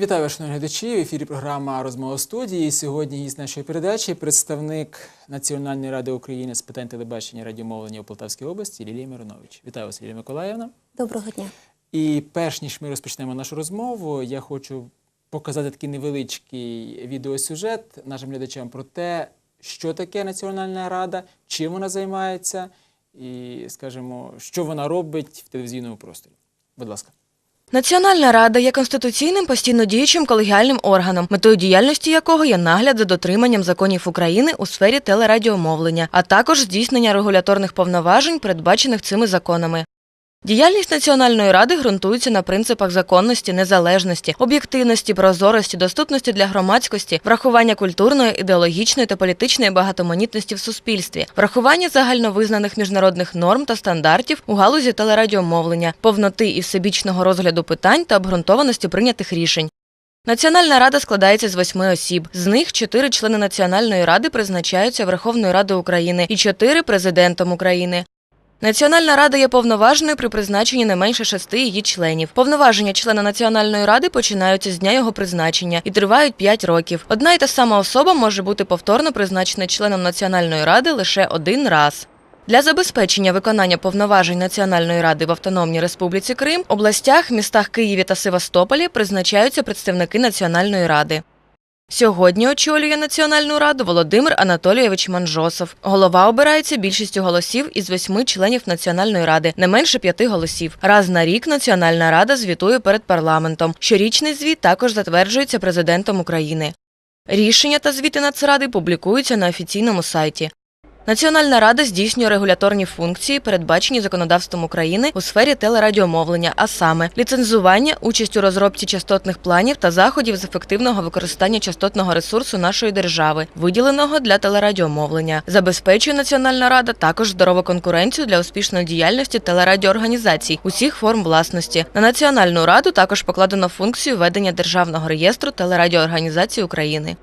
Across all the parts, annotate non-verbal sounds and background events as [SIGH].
Вітаю шановні глядачі. В ефірі програма Розмова студії. Сьогодні гість нашої передачі представник Національної ради України з питань телебачення і радіомовлення у Полтавській області Лілія Миронович. Вітаю вас, Лілія Миколаївна. Доброго дня. І перш ніж ми розпочнемо нашу розмову, я хочу показати такий невеличкий відеосюжет нашим глядачам про те, що таке Національна рада, чим вона займається, і, скажімо, що вона робить в телевізійному просторі. Будь ласка. Національна рада є конституційним постійно діючим колегіальним органом, метою діяльності якого є нагляд за дотриманням законів України у сфері телерадіомовлення, а також здійснення регуляторних повноважень, передбачених цими законами. Діяльність Національної ради ґрунтується на принципах законності, незалежності, об'єктивності, прозорості, доступності для громадськості, врахування культурної, ідеологічної та політичної багатоманітності в суспільстві, врахування загальновизнаних міжнародних норм та стандартів у галузі телерадіомовлення, повноти і всебічного розгляду питань та обґрунтованості прийнятих рішень. Національна рада складається з восьми осіб. З них чотири члени Національної ради призначаються Верховною Радою України і чотири президентом України. Національна рада є повноважною при призначенні не менше шести її членів. Повноваження члена Національної ради починаються з дня його призначення і тривають 5 років. Одна й та сама особа може бути повторно призначена членом Національної ради лише один раз. Для забезпечення виконання повноважень Національної ради в Автономній Республіці Крим, областях, містах Києві та Севастополі призначаються представники Національної ради. Сьогодні очолює Національну раду Володимир Анатолійович Манжосов. Голова обирається більшістю голосів із восьми членів Національної ради, не менше п'яти голосів. Раз на рік Національна рада звітує перед парламентом. Щорічний звіт також затверджується президентом України. Рішення та звіти Нацради публікуються на офіційному сайті. Національна рада здійснює регуляторні функції, передбачені законодавством України у сфері телерадіомовлення, а саме ліцензування, участь у розробці частотних планів та заходів з ефективного використання частотного ресурсу нашої держави, виділеного для телерадіомовлення. Забезпечує Національна рада також здорову конкуренцію для успішної діяльності телерадіоорганізацій усіх форм власності. На Національну раду також покладено функцію ведення державного реєстру телерадіоорганізацій України.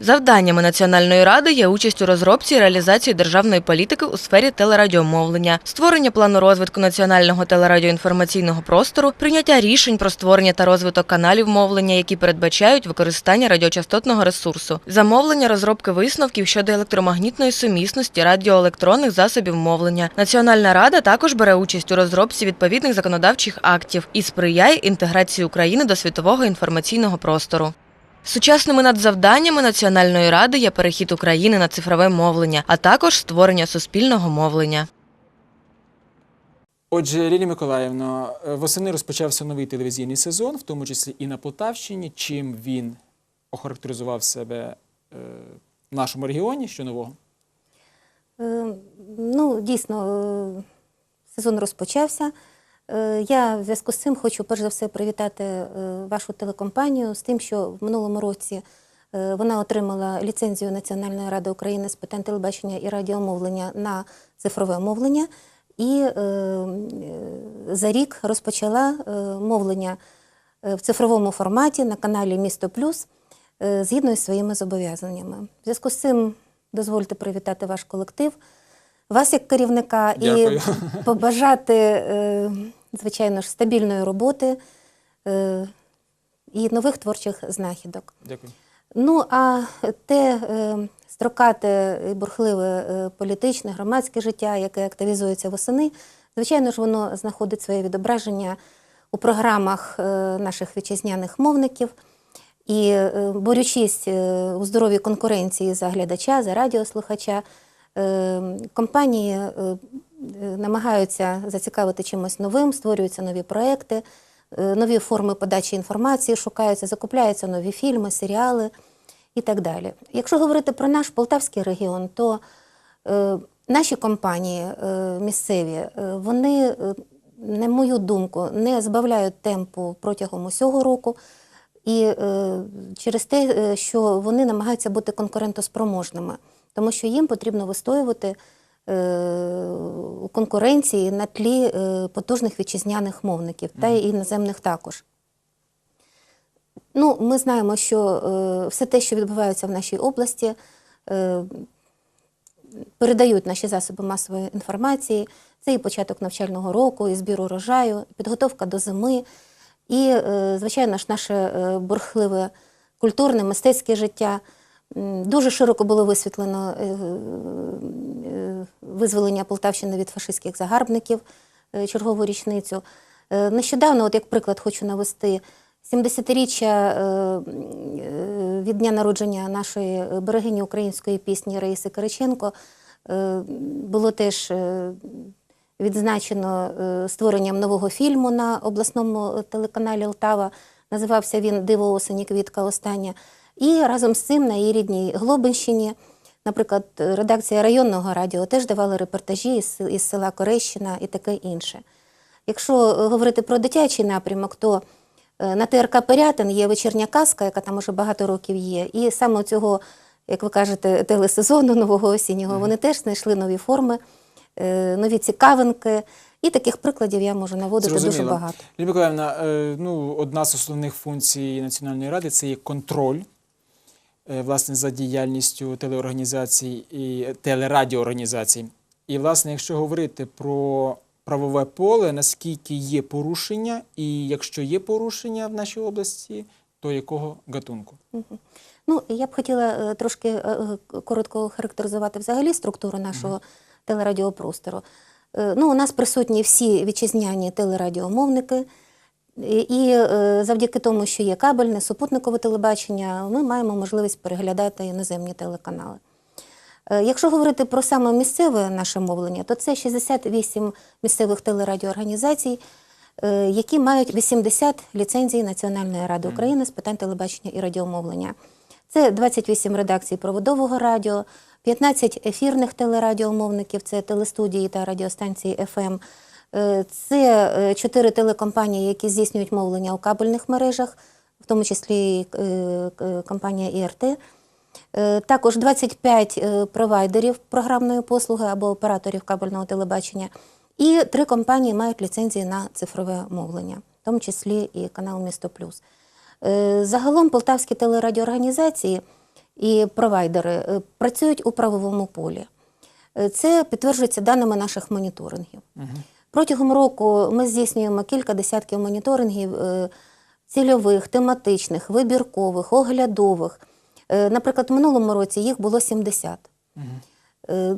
Завданнями Національної ради є участь у розробці і реалізації державної політики у сфері телерадіомовлення, створення плану розвитку національного телерадіоінформаційного простору, прийняття рішень про створення та розвиток каналів мовлення, які передбачають використання радіочастотного ресурсу, замовлення розробки висновків щодо електромагнітної сумісності радіоелектронних засобів мовлення. Національна рада також бере участь у розробці відповідних законодавчих актів і сприяє інтеграції України до світового інформаційного простору. Сучасними надзавданнями Національної ради є перехід України на цифрове мовлення, а також створення суспільного мовлення. Отже, Лілія Миколаївна, е, восени розпочався новий телевізійний сезон, в тому числі і на Полтавщині. Чим він охарактеризував себе е, в нашому регіоні? Що нового? Е, Ну, дійсно, сезон розпочався. Е, Я в зв'язку з цим хочу перш за все привітати е, вашу телекомпанію з тим, що в минулому році е, вона отримала ліцензію Національної ради України з питань телебачення і радіомовлення на цифрове мовлення. І за рік розпочала мовлення в цифровому форматі на каналі Місто Плюс згідно із своїми зобов'язаннями. В зв'язку з цим дозвольте привітати ваш колектив, вас як керівника Дякую. і [LAUGHS] побажати, е, звичайно ж, стабільної роботи е, і нових творчих знахідок. Дякую. Ну а те е, строкате і бурхливе політичне, громадське життя, яке активізується восени, звичайно ж, воно знаходить своє відображення у програмах наших вітчизняних мовників. І борючись у здоровій конкуренції за глядача, за радіослухача, компанії е, е, намагаються зацікавити чимось новим, створюються нові проекти, е, нові форми подачі інформації шукаються, закупляються нові фільми, серіали і так далі. Якщо говорити про наш Полтавський регіон, то наші компанії місцеві, вони, на мою думку, не збавляють темпу протягом усього року. І через те, що вони намагаються бути конкурентоспроможними, тому що їм потрібно вистоювати е, у конкуренції на тлі е, потужних вітчизняних мовників та й іноземних також. Ну, ми знаємо, що е, все те, що відбувається в нашій області, передають наші засоби масової інформації. Це і початок навчального року, і збір урожаю, і підготовка до зими, І, звичайно ж, наше бурхливе культурне, мистецьке життя. Дуже широко було висвітлено е, е, визволення Полтавщини від фашистських загарбників, е, чергову річницю. Нещодавно, от як приклад, хочу навести 70-річчя е, е, від дня народження нашої берегині української пісні Раїси Кириченко було теж відзначено створенням нового фільму на обласному телеканалі Лтава. Називався він Диво осені, квітка остання. І разом з цим на її рідній Глобинщині, наприклад, редакція районного радіо теж давала репортажі із, села Корещина і таке інше. Якщо е, говорити про дитячий напрямок, то е, на ТРК Пирятин є вечірня казка, яка там уже багато років є. І саме цього, як ви кажете, телесезону нового осіннього, вони теж знайшли нові форми, е, нові цікавинки. І таких прикладів я можу наводити дуже багато. Е, ну, одна з основних функцій Національної ради це є контроль власне, за діяльністю телеорганізацій і телерадіоорганізацій. І, власне, якщо говорити про правове поле, наскільки є порушення, і якщо є порушення в нашій області, то якого гатунку? Ну, я б хотіла е, трошки е, е, коротко характеризувати взагалі структуру нашого телерадіопростору. Е, Ну, у нас присутні всі вітчизняні телерадіомовники, і е, завдяки тому, що є кабельне, супутникове телебачення, ми маємо можливість переглядати іноземні телеканали. Е, Якщо говорити про саме місцеве наше мовлення, то це 68 місцевих телерадіоорганізацій, е, які мають 80 ліцензій Національної ради України з питань телебачення і радіомовлення. Це 28 редакцій проводового радіо, 15 ефірних телерадіомовників, це телестудії та радіостанції ФМ. Е, Це 4 телекомпанії, які здійснюють мовлення у кабельних мережах, в тому числі е, компанія ІРТ. Е, Також 25 е, провайдерів програмної послуги або операторів кабельного телебачення. І три компанії мають ліцензії на цифрове мовлення, в тому числі і канал Місто Плюс. Е, Загалом полтавські телерадіоорганізації і провайдери е, працюють у правовому полі. Е, Це підтверджується даними наших моніторингів. Протягом року ми здійснюємо кілька десятків моніторингів е, цільових, тематичних, вибіркових, оглядових. Е, Наприклад, в минулому році їх було 70. Е,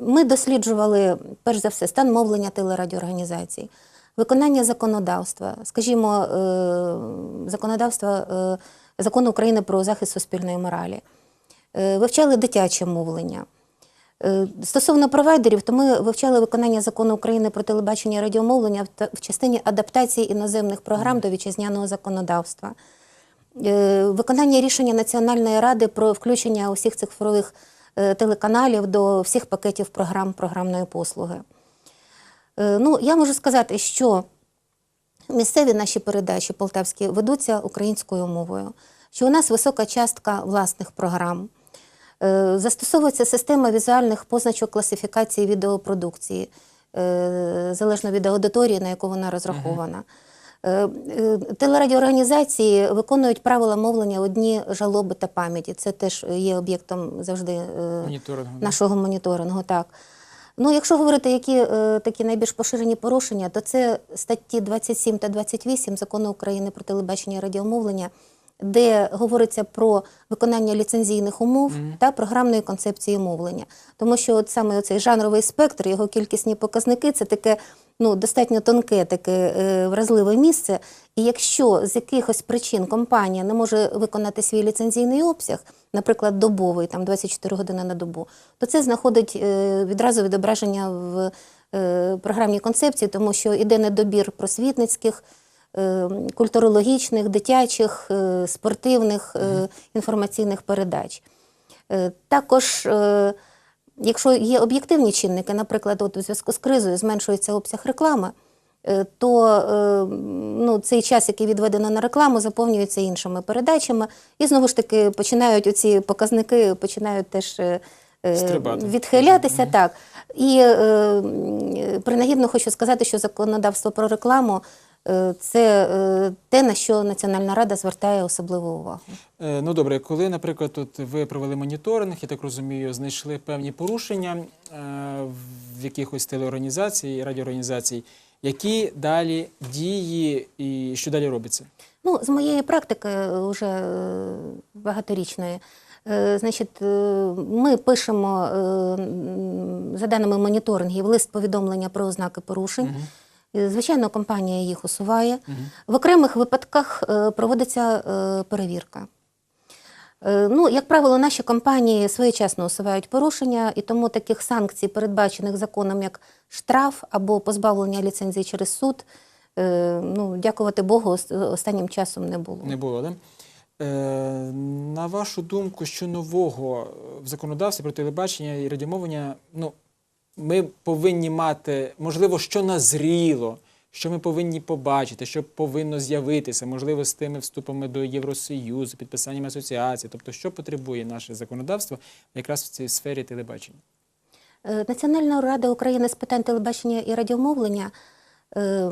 Ми досліджували, перш за все, стан мовлення телерадіоорганізацій, виконання законодавства, скажімо, законодавства закону України про захист суспільної моралі, вивчали дитяче мовлення. Е, Стосовно провайдерів, то ми вивчали виконання закону України про телебачення і радіомовлення в частині адаптації іноземних програм до вітчизняного законодавства. Е, Виконання рішення Національної ради про включення усіх цифрових е, телеканалів до всіх пакетів програм програмної послуги. Ну, я можу сказати, що місцеві наші передачі полтавські ведуться українською мовою, що у нас висока частка власних програм. Е, Застосовується система візуальних позначок класифікації відеопродукції, е, залежно від аудиторії, на яку вона розрахована. Е, Телерадіоорганізації виконують правила мовлення одні жалоби та пам'яті. Це теж є об'єктом завжди Моніторингу, нашого моніторингу. Так. Ну, якщо говорити, які такі найбільш поширені порушення, то це статті 27 та 28 закону України про телебачення і радіомовлення, де говориться про виконання ліцензійних умов та програмної концепції мовлення. Тому що от саме цей жанровий спектр, його кількісні показники це таке ну, достатньо тонке, таке е, вразливе місце. І якщо з якихось причин компанія не може виконати свій ліцензійний обсяг, наприклад, добовий, там 24 години на добу, то це знаходить е, відразу відображення в е, програмній концепції, тому що йде недобір просвітницьких, культурологічних, дитячих, е, спортивних е, інформаційних передач. Е, Також, якщо є об'єктивні чинники, наприклад, от у зв'язку з кризою зменшується обсяг реклами, то ну, цей час, який відведено на рекламу, заповнюється іншими передачами. І знову ж таки починають оці показники починають теж Стрибати. відхилятися. Так. І принагідно хочу сказати, що законодавство про рекламу це е, те, на що Національна рада звертає особливу увагу. Е, Ну добре, коли, наприклад, от ви провели моніторинг, я так розумію, знайшли певні порушення е, в якихось телеорганізацій, радіоорганізацій, Які далі дії і що далі робиться? Ну, з моєї практики е, вже е, багаторічної. е, Значить, е, ми пишемо е, за даними моніторингів лист повідомлення про ознаки порушень. Е, Звичайно, компанія їх усуває. В окремих випадках е, проводиться е, перевірка. Е, Ну, як правило, наші компанії своєчасно усувають порушення, і тому таких санкцій, передбачених законом, як штраф або позбавлення ліцензії через суд, ну, дякувати Богу, останнім часом не було. Не було, да? Е, на вашу думку, що нового в законодавстві про телебачення і радіомовлення, ну, ми повинні мати, можливо, що назріло, що ми повинні побачити, що повинно з'явитися, можливо, з тими вступами до Євросоюзу, підписанням асоціації, тобто, що потребує наше законодавство якраз в цій сфері телебачення? Е, Національна рада України з питань телебачення і радіомовлення е,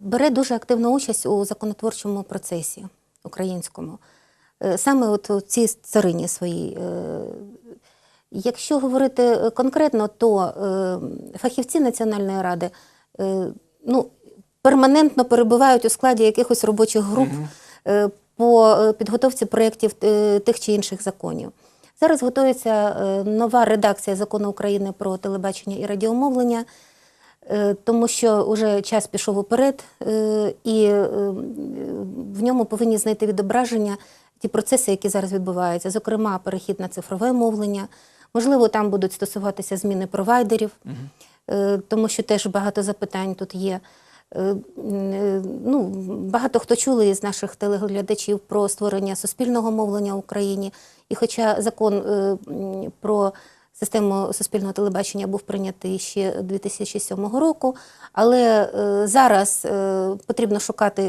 бере дуже активну участь у законотворчому процесі українському, Е, саме от у цій царині своїй. Якщо говорити е, конкретно, то е, фахівці Національної ради е, ну, перманентно перебувають у складі якихось робочих груп е, по підготовці проєктів тих чи інших законів. Зараз готується нова редакція закону України про телебачення і радіомовлення, тому що вже час пішов уперед, і в ньому повинні знайти відображення ті процеси, які зараз відбуваються, зокрема, перехід на цифрове мовлення. Можливо, там будуть стосуватися зміни провайдерів, е, тому що теж багато запитань тут є. Е, е, Ну, багато хто чули із наших телеглядачів про створення суспільного мовлення в Україні. І хоча закон про систему суспільного телебачення був прийнятий ще 2007 року, але зараз потрібно шукати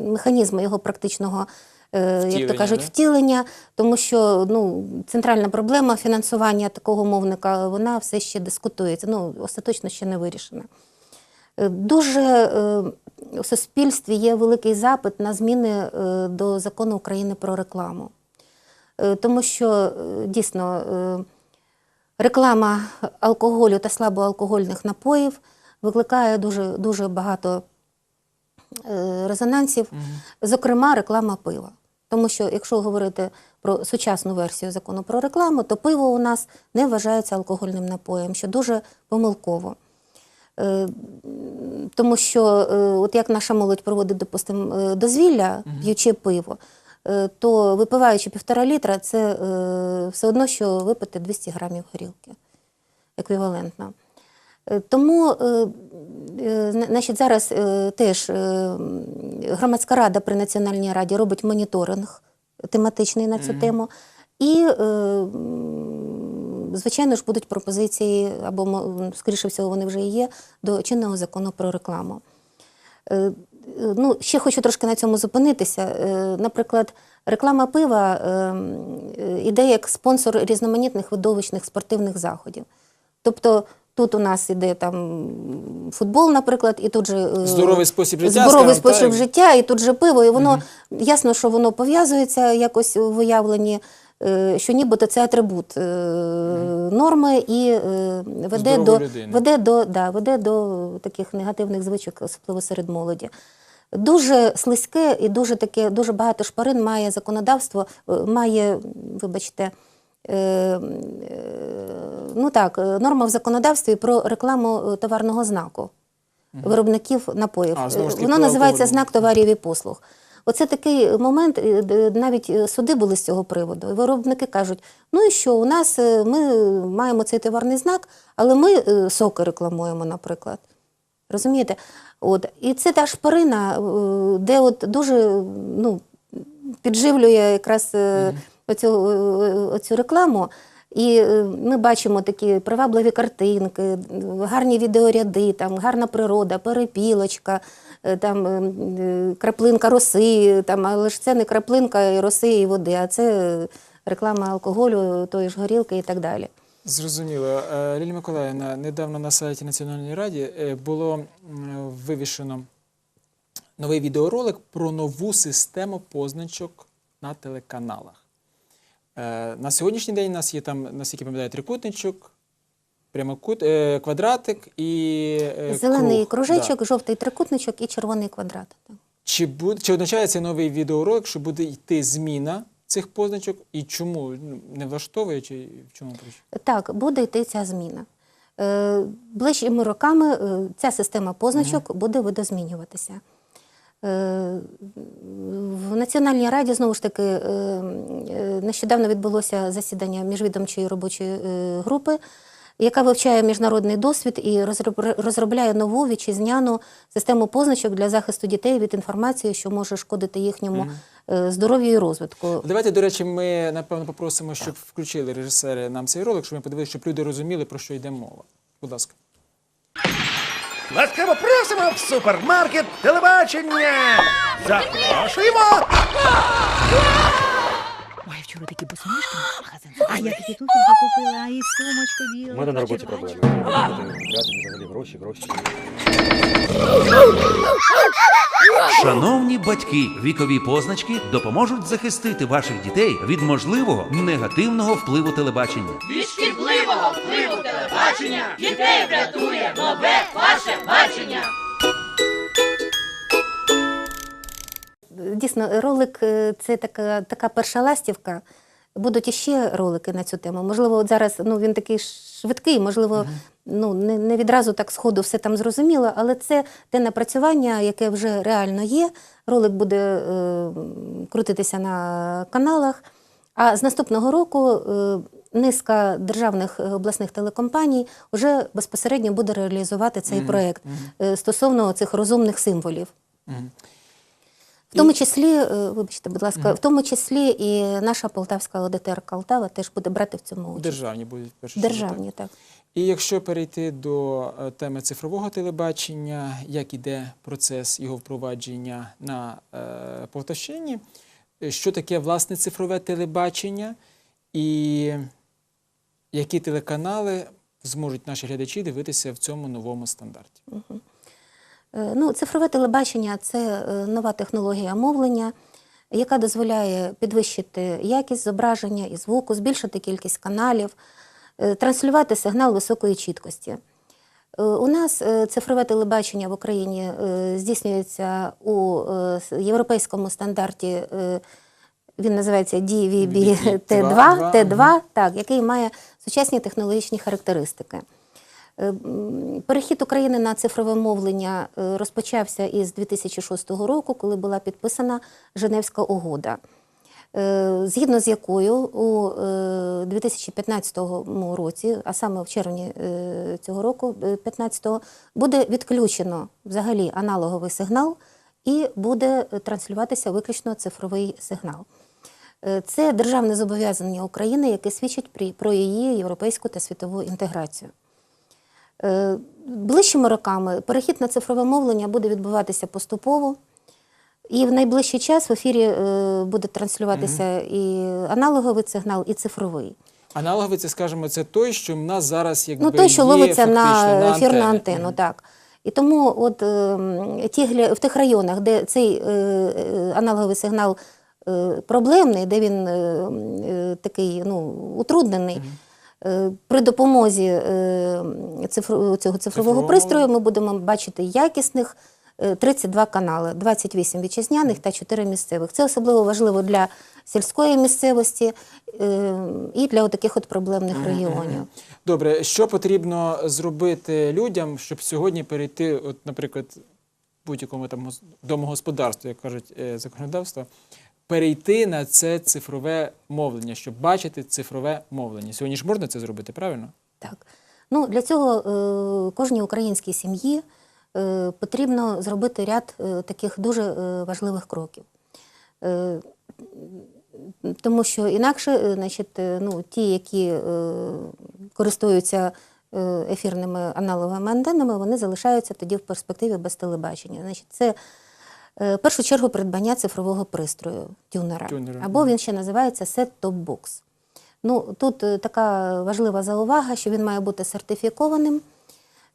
механізми його практичного. Е, Як то кажуть, втілення, тому що ну, центральна проблема фінансування такого мовника вона все ще дискутується. Ну, остаточно ще не вирішена. Е, Дуже е, у суспільстві є великий запит на зміни е, до закону України про рекламу. Е, Тому що е, дійсно е, реклама алкоголю та слабоалкогольних напоїв викликає дуже, дуже багато е, резонансів, зокрема, реклама пива. Тому що, якщо говорити про сучасну версію закону про рекламу, то пиво у нас не вважається алкогольним напоєм, що дуже помилково. Е, Тому що, е, от як наша молодь проводить, допустимо, дозвілля, п'ючи пиво, то випиваючи півтора літра, це все одно, що випити 200 грамів горілки еквівалентно. Е, Тому е, е, зна- значить, зараз теж громадська рада при Національній раді робить моніторинг тематичний на цю тему. І, звичайно ж, будуть пропозиції, або, скоріше всього, вони вже є, до чинного закону про рекламу. Ну, ще хочу трошки на цьому зупинитися. Наприклад, реклама пива іде як спонсор різноманітних видовищних спортивних заходів. Тобто тут у нас іде там футбол, наприклад, і тут же е, Здоровий спосіб життя, здоровий скажімо, спосіб так? життя, і тут же пиво, і воно ясно, що воно пов'язується якось в уявленні. е, Що нібито це атрибут е, норми і веде до, веде, до, да, веде до таких негативних звичок, особливо серед молоді. Дуже слизьке і дуже таке, дуже багато шпарин має законодавство, має, вибачте, ну так, е, норма в законодавстві про рекламу е, товарного знаку виробників напоїв. А, таки, Воно називається знак товарів і послуг. Оце такий момент, е, навіть е, суди були з цього приводу. І Виробники кажуть: ну і що, у нас е, ми маємо цей товарний знак, але ми е, соки рекламуємо, наприклад. Розумієте? От. І це та шпарина, е, де от дуже ну, підживлює якраз е, оцю, е, оцю рекламу. І е, ми бачимо такі привабливі картинки, гарні відеоряди, там гарна природа, перепілочка, е, там е, е, краплинка роси, там, але ж це не краплинка і роси і води, а це реклама алкоголю, тої ж горілки і так далі. Зрозуміло. Е, Лілія Миколаївна, недавно на сайті Національної ради е, було вивішено новий відеоролик про нову систему позначок на телеканалах. Е, На сьогоднішній день у нас є там, наскільки пам'ятаю, трикутничок, прямокут, е, квадратик і е, Зелений круг. кружечок, Да. жовтий трикутничок і червоний квадрат. Чи, буде, чи означає цей новий відеоурок, що буде йти зміна цих позначок і чому Ну, не влаштовує, чи в чому причина? Так, буде йти ця зміна. Ближчими роками ця система позначок буде видозмінюватися. Е, В Національній раді знову ж таки е, е, нещодавно відбулося засідання міжвідомчої робочої групи, яка вивчає міжнародний досвід і розроб- розробляє нову вітчизняну систему позначок для захисту дітей від інформації, що може шкодити їхньому здоров'ю і розвитку. Давайте, до речі, ми напевно попросимо, щоб включили режисери нам цей ролик, щоб ми подивилися, щоб люди розуміли, про що йде мова. Будь ласка. Ласкаво просимо в супермаркет телебачення! Запрошуємо! Ой, вчора такі босоніжки в магазин. А я такі туфельки купила, і сумочку біла. У мене на роботі проблеми. Вряд взагалі гроші, гроші. Шановні батьки, вікові позначки допоможуть захистити ваших дітей від можливого негативного впливу телебачення. Дійсно, ролик е, це така, така перша ластівка. Будуть іще ролики на цю тему. Можливо, от зараз ну, він такий швидкий, можливо, ну, не, не відразу так сходу все там зрозуміло, але це те напрацювання, яке вже реально є. Ролик буде е, крутитися на каналах. А з наступного року е, низка державних е, обласних телекомпаній вже безпосередньо буде реалізувати цей проект е, стосовно цих розумних символів. В тому числі, е, вибачте, будь ласка, в тому числі і наша полтавська ОДТР Калтава теж буде брати в цьому участь. Державні будуть чергу. Державні, так. І якщо перейти до е, теми цифрового телебачення, як іде процес його впровадження на е, Полтавщині, е, що таке власне цифрове телебачення, і які телеканали зможуть наші глядачі дивитися в цьому новому стандарті? Е, Ну, цифрове телебачення це е, нова технологія мовлення, яка дозволяє підвищити якість зображення і звуку, збільшити кількість каналів, е, транслювати сигнал високої чіткості. Е, У нас е, цифрове телебачення в Україні е, здійснюється у е, європейському стандарті. е, Він називається DVB-T2, T2, T2 так, який має сучасні технологічні характеристики. Е, Перехід України на цифрове мовлення е, розпочався із 2006 року, коли була підписана Женевська угода, е, згідно з якою у е, 2015 році, а саме в червні цього року, 15-го, буде відключено взагалі аналоговий сигнал і буде транслюватися виключно цифровий сигнал. Це державне зобов'язання України, яке свідчить про її європейську та світову інтеграцію. Е, Ближчими роками перехід на цифрове мовлення буде відбуватися поступово. І в найближчий час в ефірі е, буде транслюватися і аналоговий сигнал, і цифровий. Аналоговий, це скажімо, це той, що в нас зараз якби Ну, той, що є ловиться на фактично ефірну антені. антенну, так. І тому от, е, ті, в тих районах, де цей аналоговий сигнал проблемний, де він такий ну, утруднений, е, при допомозі е, цього цифрового пристрою ми будемо бачити якісних е, 32 канали, 28 вітчизняних та 4 місцевих. Це особливо важливо для сільської місцевості е, і для таких от проблемних регіонів. Добре, що потрібно зробити людям, щоб сьогодні перейти, от, наприклад, будь-якому там гос- домогосподарству, як кажуть е, законодавство, перейти на це цифрове мовлення, щоб бачити цифрове мовлення. Сьогодні ж можна це зробити, правильно? Так. Ну, для цього е, кожній українській сім'ї е, потрібно зробити ряд е, таких дуже важливих кроків. Тому що інакше, значить, ну, ті, які користуються ефірними аналоговими антеннами, вони залишаються тоді в перспективі без телебачення. Значить, це в першу чергу придбання цифрового пристрою тюнера. Тюнера, Або він ще називається set-top-box. Ну, тут е, така важлива заувага, що він має бути сертифікованим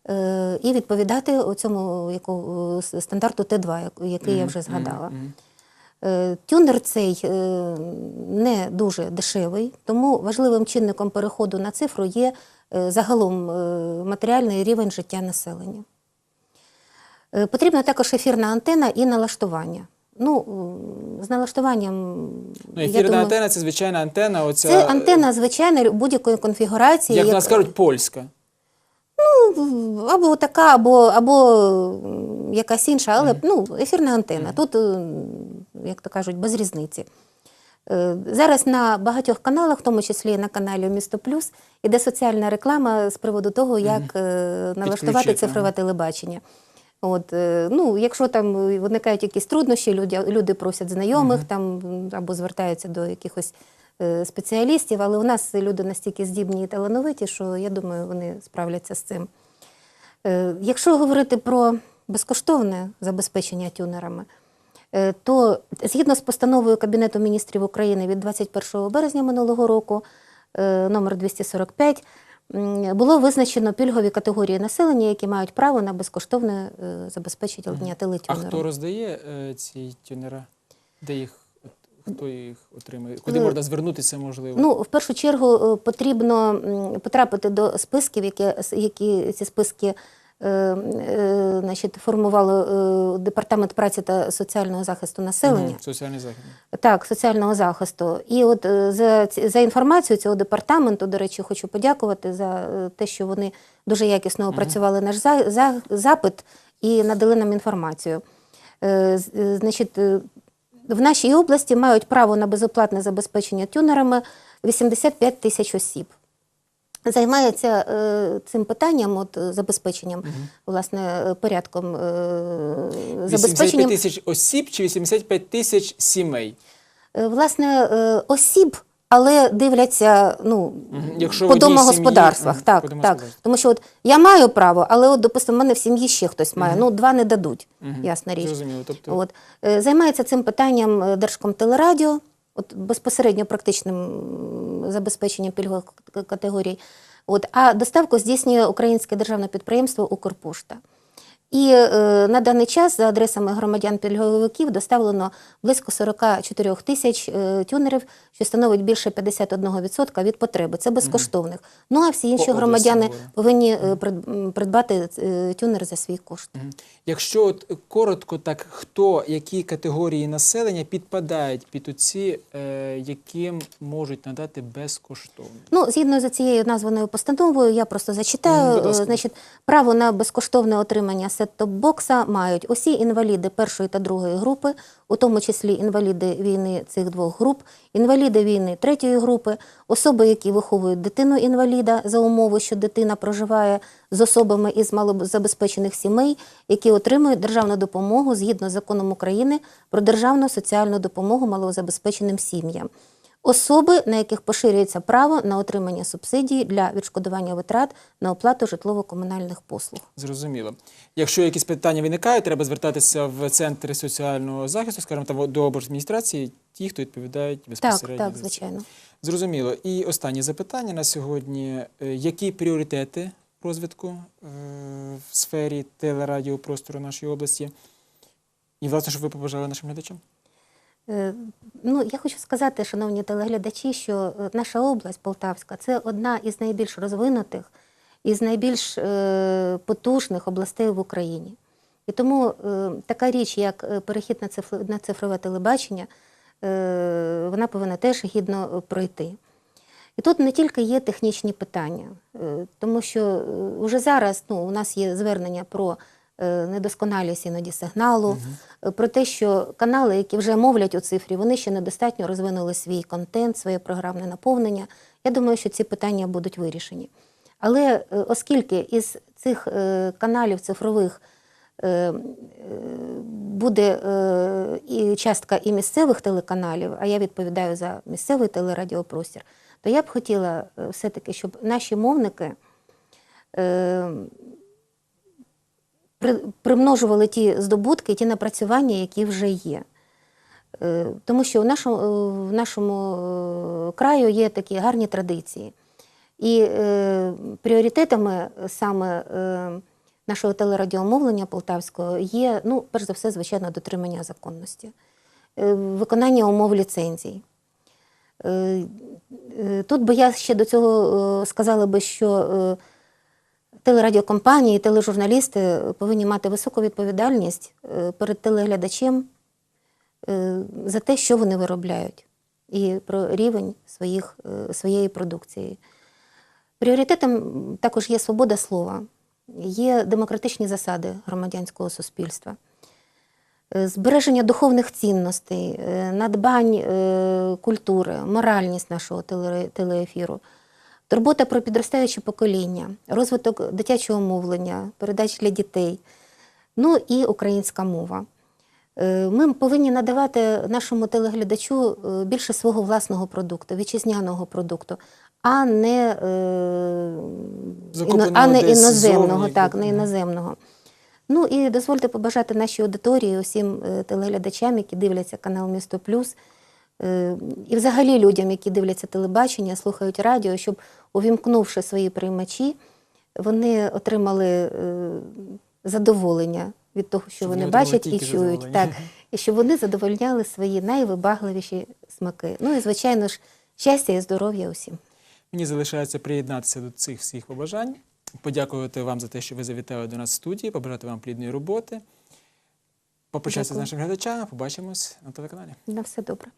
е, і відповідати цьому яку, е, стандарту Т2, як- який я вже згадала. Е, Тюнер цей е, не дуже дешевий, тому важливим чинником переходу на цифру є е, загалом е, матеріальний рівень життя населення. Е, Потрібна також ефірна антена і налаштування. Ну, з налаштуванням. Ну, я ефірна думаю, антена це звичайна антена. Оця, Це антена звичайна будь-якої конфігурації. як як- нас кажуть, польська. або така, або, або якась інша, але ну, ефірна антенна. Тут, е, як то кажуть, без різниці. Е, Зараз на багатьох каналах, в тому числі на каналі Місто Плюс, іде соціальна реклама з приводу того, як е, налаштувати Підключити, цифрове телебачення. От, е, ну, якщо там виникають якісь труднощі, люди, люди просять знайомих там, або звертаються до якихось е, спеціалістів, але у нас люди настільки здібні і талановиті, що я думаю, вони справляться з цим. Е, Якщо говорити про безкоштовне забезпечення тюнерами, е, то згідно з постановою Кабінету міністрів України від 21 березня минулого року, е, номер 245, м, було визначено пільгові категорії населення, які мають право на безкоштовне е, забезпечення А телетюнером. хто роздає е, ці тюнера? Де їх? Хто їх отримує? Куди Ну, можна звернутися, можливо? Ну, в першу чергу е, потрібно потрапити до списків, які, які ці списки значить, формувало е, Департамент праці та соціального захисту населення. Мгм, Соціальний захід. Так, соціального захисту. І от е, за, за інформацією цього департаменту, до речі, хочу подякувати за е, те, що вони дуже якісно опрацювали наш за, за, запит і надали нам інформацію. Е, е, Значить, е, в нашій області мають право на безоплатне забезпечення тюнерами 85 тисяч осіб. Займається е, цим питанням, от, е, забезпеченням, власне, е, порядком е, 85 тисяч осіб чи 85 тисяч сімей? Е, власне, е, осіб, але дивляться ну. Якщо по домогосподарствах. сім'ї, так, по так. Тому що от я маю право, але от, допустимо, в мене в сім'ї ще хтось має. Ну, два не дадуть, ясна річ. Зрозуміло. Тобто От. Е, Займається цим питанням е, Держкомтелерадіо, от безпосередньо практичним забезпеченням пільгових категорій. От. А доставку здійснює українське державне підприємство Укрпошта. І е, на даний час за адресами громадян пільговиків доставлено близько 44 тисяч е, тюнерів, що становить більше 51% від потреби. Це безкоштовних. Ну а всі інші По громадяни говорю. повинні е, придбати тюнер за свій кошт. Мгм. Якщо от коротко, так хто, які категорії населення підпадають під оці, е, яким можуть надати безкоштовно? Ну, згідно з цією названою постановою, я просто зачитаю. Е, Значить, право на безкоштовне отримання сет-топ-бокса мають усі інваліди першої та другої групи, у тому числі інваліди війни цих двох груп, інваліди війни третьої групи, особи, які виховують дитину інваліда за умови, що дитина проживає з особами із малозабезпечених сімей, які отримують державну допомогу згідно з законом України про державну соціальну допомогу малозабезпеченим сім'ям. Особи, на яких поширюється право на отримання субсидій для відшкодування витрат на оплату житлово-комунальних послуг. Зрозуміло. Якщо якісь питання виникають, треба звертатися в центри соціального захисту, скажімо, там до облдміністрації, ті, хто відповідають Так, безпосередньо. так, це. звичайно. Зрозуміло. І останнє запитання на сьогодні: Е, які пріоритети розвитку е, в сфері телерадіопростору нашої області? І, власне, що ви побажали нашим глядачам? Е, Ну, я хочу сказати, шановні телеглядачі, що е, наша область Полтавська це одна із найбільш розвинутих із найбільш е, потужних областей в Україні. І тому така річ, як перехід на цифрове телебачення, вона повинна теж гідно пройти. І тут не тільки є технічні питання, тому що вже зараз ну, у нас є звернення про недосконалість іноді сигналу, е, про те, що канали, які вже мовлять у цифрі, вони ще недостатньо розвинули свій контент, своє програмне наповнення. Я думаю, що ці питання будуть вирішені. Але е, оскільки із цих е, каналів цифрових е, е, буде е, і частка і місцевих телеканалів, а я відповідаю за місцевий телерадіопростір, то я б хотіла е, все-таки, щоб наші мовники е, примножували ті здобутки, ті напрацювання, які вже є. Е, Тому що в нашому, е, в нашому е, краю є такі гарні традиції. І е, пріоритетами саме е, нашого телерадіомовлення полтавського є, ну, перш за все, звичайно, дотримання законності, е, виконання умов ліцензій. Е, е, Тут би я ще до цього е, сказала би, що е, телерадіокомпанії, тележурналісти повинні мати високу відповідальність е, перед телеглядачем е, за те, що вони виробляють, і про рівень своїх, е, своєї продукції. Пріоритетом також є свобода слова, є демократичні засади громадянського суспільства. Е, Збереження духовних цінностей, е, надбань е, культури, моральність нашого теле- телеефіру, турбота про підростаюче покоління, розвиток дитячого мовлення, передач для дітей, ну і українська мова. Е, Ми повинні надавати нашому телеглядачу е, більше свого власного продукту, вітчизняного продукту, а не, е, Закупленого а не іноземного, так, не іноземного. Ну і дозвольте побажати нашій аудиторії, усім телеглядачам, які дивляться канал Місто Плюс, і взагалі людям, які дивляться телебачення, слухають радіо, щоб, увімкнувши свої приймачі, вони отримали е, задоволення від того, що Щоб вони бачать і чують. Так, і щоб вони задовольняли свої найвибагливіші смаки. Ну і, звичайно ж, щастя і здоров'я усім. Мені залишається приєднатися до цих всіх побажань, подякувати вам за те, що ви завітали до нас в студії, побажати вам плідної роботи. Попрощатися з нашими глядачами, побачимось на телеканалі. На все добре.